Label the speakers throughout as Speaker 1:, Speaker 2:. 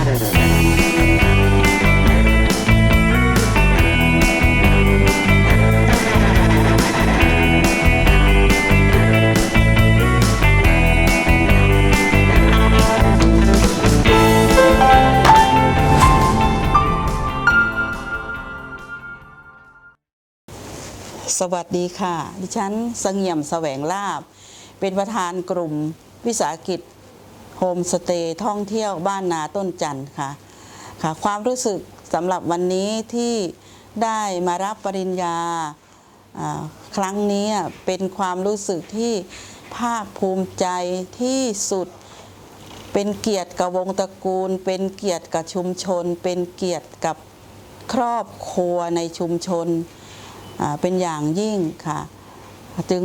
Speaker 1: สวัสดีค่ะ ดิฉันสงี่ยมแสวงลาบ เป็นประธานกลุ่มวิสาหกิจ โฮมสเตย์ท่องเที่ยวบ้านนาต้นจันทร์ค่ะค่ะความรู้สึกสำหรับวันนี้ที่ได้มารับปริญญาครั้งนี้เป็นความรู้สึกที่ภาคภูมิใจที่สุด เป็นเกียรติกับวงตระกูล เป็นเกียรติกับชุมชน เป็นเกียรติกับครอบครัวในชุมชนเป็นอย่างยิ่งค่ะ จึง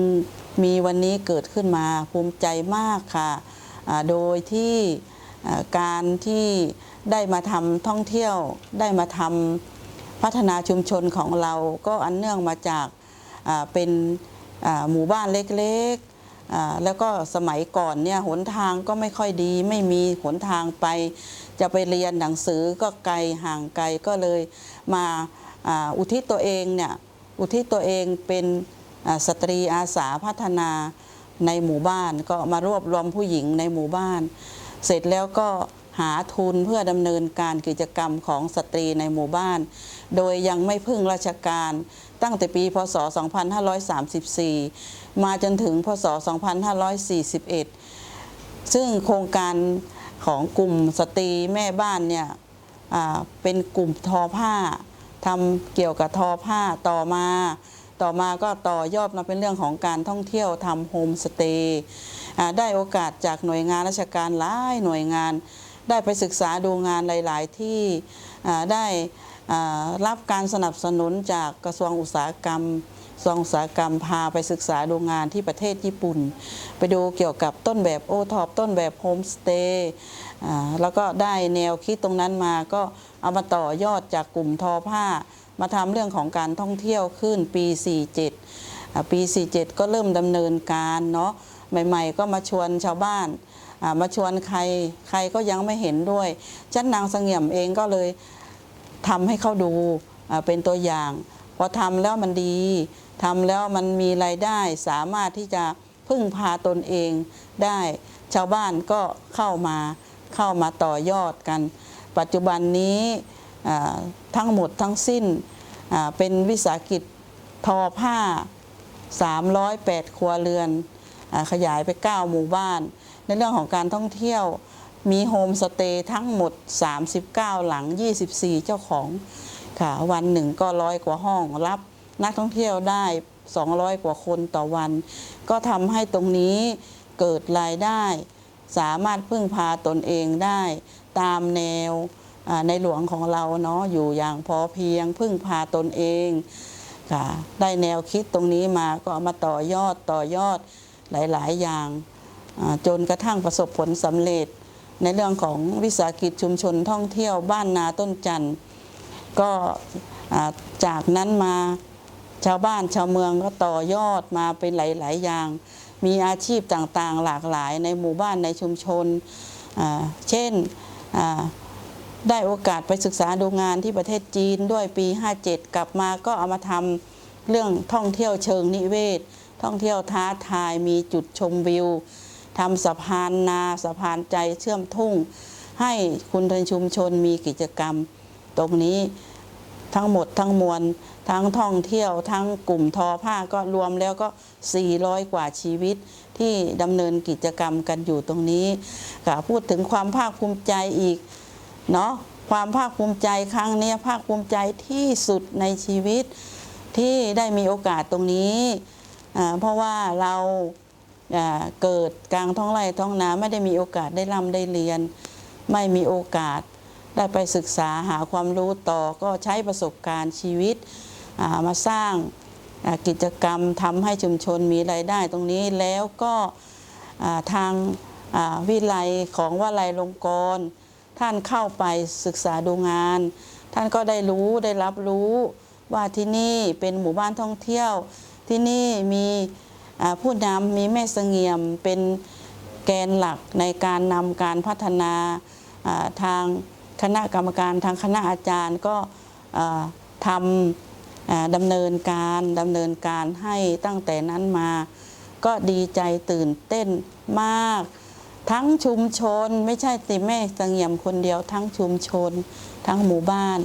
Speaker 1: มีวันนี้เกิดขึ้นมาภูมิใจมากค่ะ โดยที่การที่ได้มาทำท่องเที่ยวได้มาทำพัฒนาชุมชนของเราก็อันเนื่องมาจากเป็นหมู่บ้านเล็กๆ แล้วก็สมัยก่อนเนี่ยหนทางก็ไม่ค่อยดี ไม่มีหนทางไป จะไปเรียนหนังสือก็ไกลห่างไกลก็เลยมาอุทิศตัวเองเนี่ยอุทิศตัวเองเป็นสตรีอาสาพัฒนา ในหมู่บ้าน ก็มารวบรวมผู้หญิงในหมู่บ้าน เสร็จแล้วก็หาทุนเพื่อดำเนินการกิจกรรมของสตรีในหมู่บ้าน โดยยังไม่พึ่งราชการตั้งแต่ปี พศ 2534 มาจนถึง พศ 2541 ซึ่งโครงการของกลุ่มสตรีแม่บ้านเนี่ยเป็นกลุ่มทอผ้าทำเกี่ยวกับทอผ้าต่อมา ต่อมาก็ต่อยอดมาเป็นเรื่องของการท่องเที่ยวทำโฮมสเตย์ได้โอกาสจากหน่วยงานราชการหลายหน่วยงาน ได้ไปศึกษาดูงานหลาย ๆ ที่ได้รับการสนับสนุนจากกระทรวงอุตสาหกรรมกระทรวงอุตสาหกรรมพาไปศึกษาดูงานที่ประเทศญี่ปุ่น ไปดูเกี่ยวกับต้นแบบโอท็อปต้นแบบโฮมสเตย์แล้วก็ได้แนวคิดตรงนั้นมาก็เอามาต่อยอดจากกลุ่มทอผ้า มาทำเรื่องของการท่องเที่ยวขึ้นปี 47 ปี 47 ก็เริ่มดำเนินการเนาะใหม่ ๆ ก็มาชวนชาวบ้านมาชวนใครใครก็ยังไม่เห็นด้วยจันนางเสงี่ยมเองก็เลยทำให้เขาดูเป็นตัวอย่าง พอทำแล้วมันดีทำแล้วมันมีรายได้สามารถที่จะพึ่งพาตนเองได้ ชาวบ้านก็เข้ามาเข้ามาต่อยอดกัน ปัจจุบันนี้ ทั้งหมดทั้งสิ้นเป็นวิสาหกิจทอผ้า 308 ครัวเรือนอขยายไป 9 หมู่บ้าน ในเรื่องของการท่องเที่ยวมีโฮมสเตย์ทั้งหมด 39 หลัง 24 เจ้าของค่ะวันหนึ่งก็ร้อยกว่าห้องรับนักท่องเที่ยวได้ 200 กว่าคนต่อวัน ก็ทำให้ตรงนี้เกิดรายได้ สามารถพึ่งพาตนเองได้ตามแนว ในหลวงของเราเนาะอยู่อย่างพอเพียง พึ่งพาตนเองค่ะได้แนวคิดตรงนี้มาก็เอามาต่อยอดต่อยอดหลาย ๆ อย่างจนกระทั่งประสบผลสำเร็จ ในเรื่องของวิสาหกิจชุมชนท่องเที่ยวบ้านนาต้นจันทร์ก็จากนั้นมาชาวบ้านชาวเมืองก็ต่อยอดมาเป็นหลาย ๆ อย่าง มีอาชีพต่าง ๆ หลากหลายในหมู่บ้านในชุมชน เช่น ได้โอกาสไปศึกษาดูงานที่ประเทศจีนด้วยปี 57 กลับมาก็เอามาทำเรื่องท่องเที่ยวเชิงนิเวศ ท่องเที่ยวท้าทายมีจุดชมวิวทำสะพานนาสะพานใจเชื่อมทุ่ง ให้คุณในชุมชนมีกิจกรรม ตรงนี้ทั้งหมดทั้งมวลทั้งท่องเที่ยวทั้งกลุ่มทอผ้าก็รวมแล้วก็ 400 กว่าชีวิตที่ดำเนินกิจกรรมกันอยู่ตรงนี้ค่ะพูดถึงความภาคภูมิใจอีก เนาะความภาคภูมิใจครั้งนี้ภาคภูมิใจที่สุดในชีวิตที่ได้มีโอกาสตรงนี้เพราะว่าเราเกิดกลางท้องไร่ท้องนาไม่ได้มีโอกาสได้ร่ำได้เรียน ไม่มีโอกาสได้ไปศึกษาหาความรู้ต่อก็ใช้ประสบการณ์ชีวิตมาสร้างกิจกรรมทำให้ชุมชนมีรายได้ตรงนี้แล้วก็ทางวิไลของวลัยลงกรณ์ ท่านเข้าไปศึกษาดูงาน ท่านก็ได้รู้ได้รับรู้ว่าที่นี่เป็นหมู่บ้านท่องเที่ยว ที่นี่มีผู้นำมีแม่เสงี่ยมเป็นแกนหลักในการนำการพัฒนาทางคณะกรรมการทางคณะอาจารย์ก็ทำดำเนินการดำเนินการให้ตั้งแต่นั้นมา ก็ดีใจตื่นเต้นมาก ทั้งชุมชนไม่ใช่ติแม่เสงี่ยมคนเดียว ทั้งชุมชน ทั้งหมู่บ้าน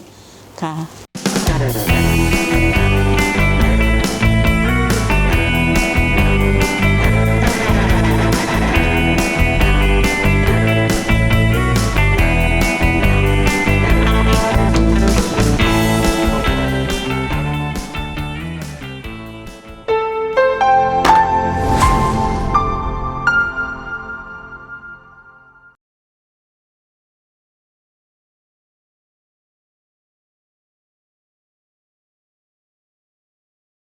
Speaker 1: ค่ะ